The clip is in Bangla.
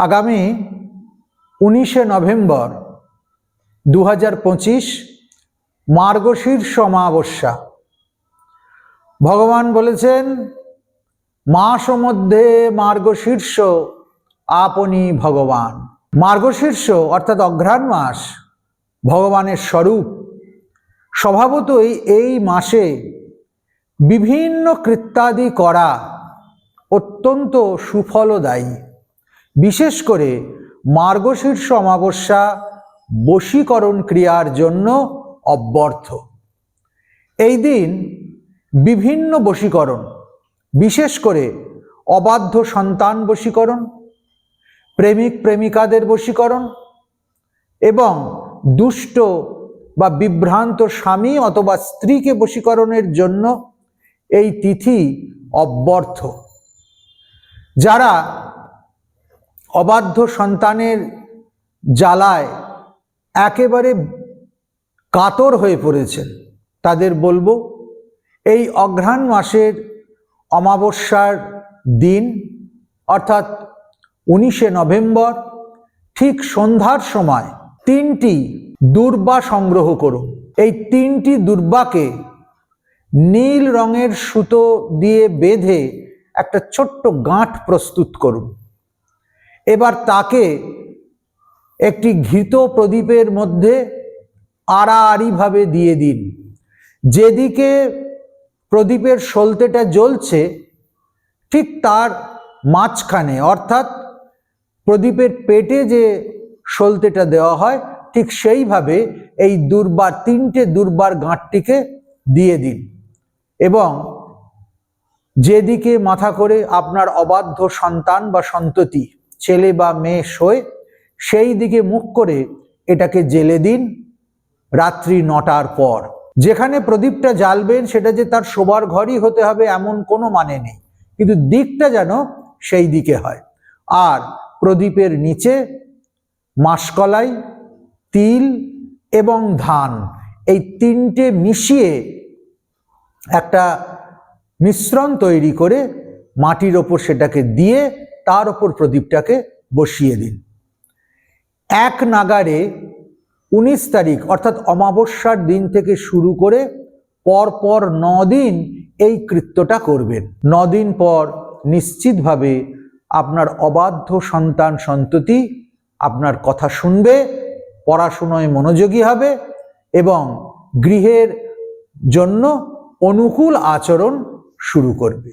আগামী উনিশে নভেম্বর দু হাজার পঁচিশ মার্গশীর্ষ অমাবস্যা ভগবান বলেছেন মাস মধ্যে মার্গশীর্ষ আপনি ভগবান। মার্গশীর্ষ অর্থাৎ অঘ্রাণ মাস ভগবানের স্বরূপ। স্বভাবতই এই মাসে বিভিন্ন কৃত্যাদি করা অত্যন্ত সুফলদায়ী। বিশেষ করে মার্গশীর্ষ অমাবস্যা বশীকরণ ক্রিয়ার জন্য অব্যর্থ। এই দিন বিভিন্ন বশীকরণ, বিশেষ করে অবাধ্য সন্তান বশীকরণ, প্রেমিক প্রেমিকাদের বশীকরণ এবং দুষ্ট বা বিভ্রান্ত স্বামী অথবা স্ত্রীকে বশীকরণের জন্য এই তিথি অব্যর্থ। যারা অবাধ্য সন্তানের জ্বালায় একেবারে কাতর হয়ে পড়েছেন। তাদের বলব, এই অঘ্রাণ মাসের অমাবস্যার দিন, অর্থাৎ উনিশে নভেম্বর, ঠিক সন্ধ্যার সময় তিনটি দুর্বা সংগ্রহ করুন। এই তিনটি দুর্বাকে নীল রঙের সুতো দিয়ে বেঁধে একটা ছোট্ট গাঁট প্রস্তুত করুন। এবার তাকে একটি ঘৃত প্রদীপের মধ্যে আড়াআড়িভাবে দিয়ে দিন। যেদিকে প্রদীপের সলতেটা জ্বলছে, ঠিক তার মাঝখানে, অর্থাৎ প্রদীপের পেটে যে সলতেটা দেওয়া হয়, ঠিক সেইভাবে এই দুর্বার, তিনটে দুর্বার গাঁটটিকে দিয়ে দিন। এবং যেদিকে মাথা করে আপনার অবাধ্য সন্তান বা সন্ততি ছেলে বা মেয়ে শোয়, সেই দিকে মুখ করে এটাকে জেলে দিন রাত্রি নটার পর। যেখানে প্রদীপটা জ্বালবেন, সেটা যে তার শোবার ঘরই হতে হবে এমন কোনো মানে নেই। কিন্তু দিকটা যেন সেই দিকে হয়। আর প্রদীপের নিচে মাসকলাই, তিল এবং ধান এই তিনটে মিশিয়ে একটা মিশ্রণ তৈরি করে মাটির ওপর সেটাকে দিয়ে তার ওপর প্রদীপটাকে বসিয়ে দিন। এক নাগারে উনিশ তারিখ, অর্থাৎ অমাবস্যার দিন থেকে শুরু করে পরপর দিন এই কৃত্যটা করবেন। দিন পর নিশ্চিতভাবে আপনার অবাধ্য সন্তান সন্ততি আপনার কথা শুনবে, পড়াশুনোয় মনোযোগী হবে এবং গৃহের জন্য অনুকূল আচরণ শুরু করবে।